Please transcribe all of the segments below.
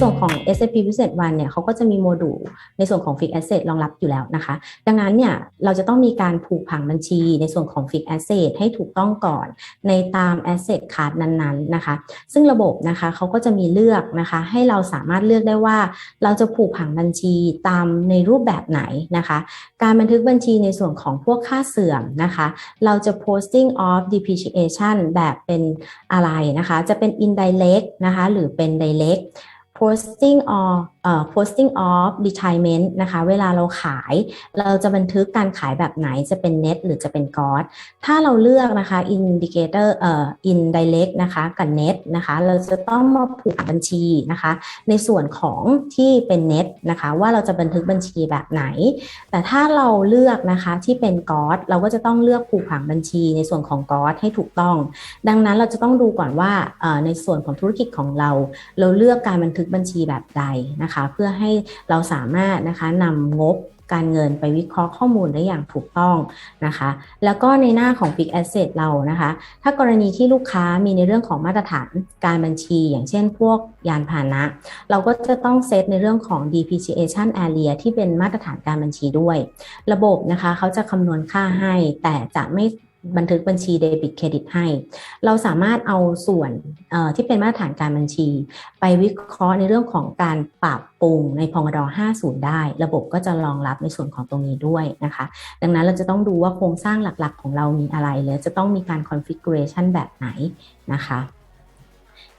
ส่วนของ SAP Business One เนี่ยเขาก็จะมีโมดูลในส่วนของ Fixed Asset รองรับอยู่แล้วนะคะ ดังนั้นเนี่ยเราจะต้องมีการผูกผังบัญชีในส่วนของ Fixed Asset ให้ถูกต้องก่อน ในตาม Asset Card นั้นๆนะคะ ซึ่งระบบนะคะเขาก็จะมีเลือกนะคะ ให้เราสามารถเลือกได้ว่า เราจะผูกผังบัญชีตามในรูปแบบไหนนะคะ การบันทึกบัญชีในส่วนของพวกค่าเสื่อมนะคะ เราจะ posting of depreciation แบบเป็นอะไรนะคะ จะเป็น indirect นะคะ หรือเป็น direct posting of เอ่อ posting of retirement นะคะ เวลาเราขาย เราจะบันทึกการขายแบบไหนจะเป็น net หรือจะเป็น gross ถ้าเราเลือกนะคะ indicator เอ่อ indirect นะคะกับ net นะคะ เราจะต้องมาผูกบัญชีนะคะ ในส่วนของที่เป็น net นะคะ ว่าเราจะบันทึกบัญชีแบบไหน แต่ถ้าเราเลือกนะคะที่เป็นกอสเราก็จะต้องเลือกผูกผังบัญชีในส่วนของกอสให้ถูกต้อง ดังนั้นเราจะต้องดูก่อนว่าเอ่อในส่วนของธุรกิจของเรา เราเลือกการบันทึกบัญชีแบบใดนะคะ เพื่อให้เราสามารถนะคะนำงบการเงินไปวิเคราะห์ข้อมูลได้อย่างถูกต้องนะคะ แล้วก็ในหน้าของ Fixed Asset เรานะคะ ถ้ากรณีที่ลูกค้ามีในเรื่องของมาตรฐานการบัญชี อย่างเช่นพวกยานพาหนะ เราก็จะต้องเซตในเรื่องของ depreciation area ที่เป็นมาตรฐานการบัญชีด้วย ระบบนะคะเขาจะคำนวณค่าให้แต่จะไม่ บันทึกบัญชีเดบิตเครดิตให้ เราสามารถเอาส่วนที่เป็นมาตรฐานการบัญชี ไปวิเคราะห์ในเรื่องของการปรับปรุงในพงด50 ได้ ระบบก็จะรองรับในส่วนของตรงนี้ด้วยนะคะ ดังนั้นเราจะต้องดูว่าโครงสร้างหลักๆ ของเรามีอะไร และจะต้องมีการคอนฟิกเรชันแบบไหนนะคะ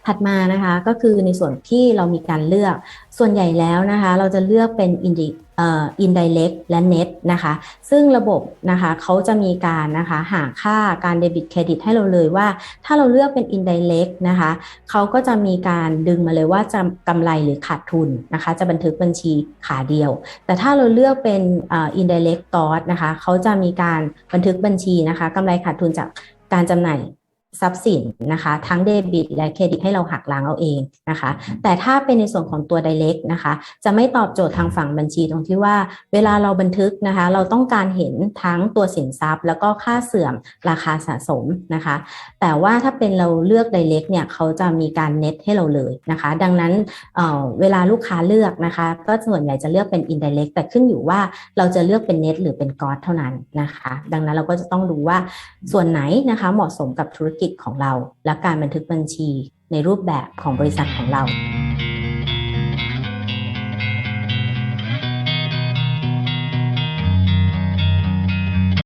ถัดมานะคะก็คือในส่วนที่เรามีการเลือก ส่วนใหญ่แล้วนะคะ เราจะเลือกเป็น indi เอ่อ indirect และ net นะคะ ซึ่งระบบนะคะเขาจะมีการนะคะหาค่าการเดบิตเครดิตให้เราเลยว่า ถ้าเราเลือกเป็น indirect นะคะเขาก็จะมีการดึงมาเลยว่าจะกำไรหรือขาดทุนนะคะ จะบันทึกบัญชีขาเดียว แต่ถ้าเราเลือกเป็นเอ่อ indirect cost นะคะเขาจะมีการบันทึกบัญชีนะคะกำไรขาดทุนจากการจำหน่าย ทรัพย์สินนะคะ ทั้งเดบิตและเครดิตให้เราหักล้างเอาเองนะคะ แต่ถ้าเป็นในส่วนของตัว direct นะคะ จะไม่ตอบโจทย์ทางฝั่งบัญชีตรงที่ว่า เวลาเราบันทึกนะคะ เราต้องการเห็นทั้งตัวสินทรัพย์ แล้วก็ค่าเสื่อมราคาสะสมนะคะ แต่ว่าถ้าเป็นเราเลือก direct เนี่ยเขาจะมีการเน็ตให้เราเลยนะคะ ดังนั้นเเวลาลูกค้าเลือกนะคะ ก็ส่วนใหญ่จะเลือกเป็น indirect แต่ขึ้นอยู่ว่าเราจะเลือกเป็น net หรือเป็น gross เท่านั้นนะคะ ดังนั้นเราก็จะต้องดูว่าส่วนไหนนะคะเหมาะสมกับธุรกิจกิจของเรา และการบันทึกบัญชีในรูปแบบของบริษัทของเรา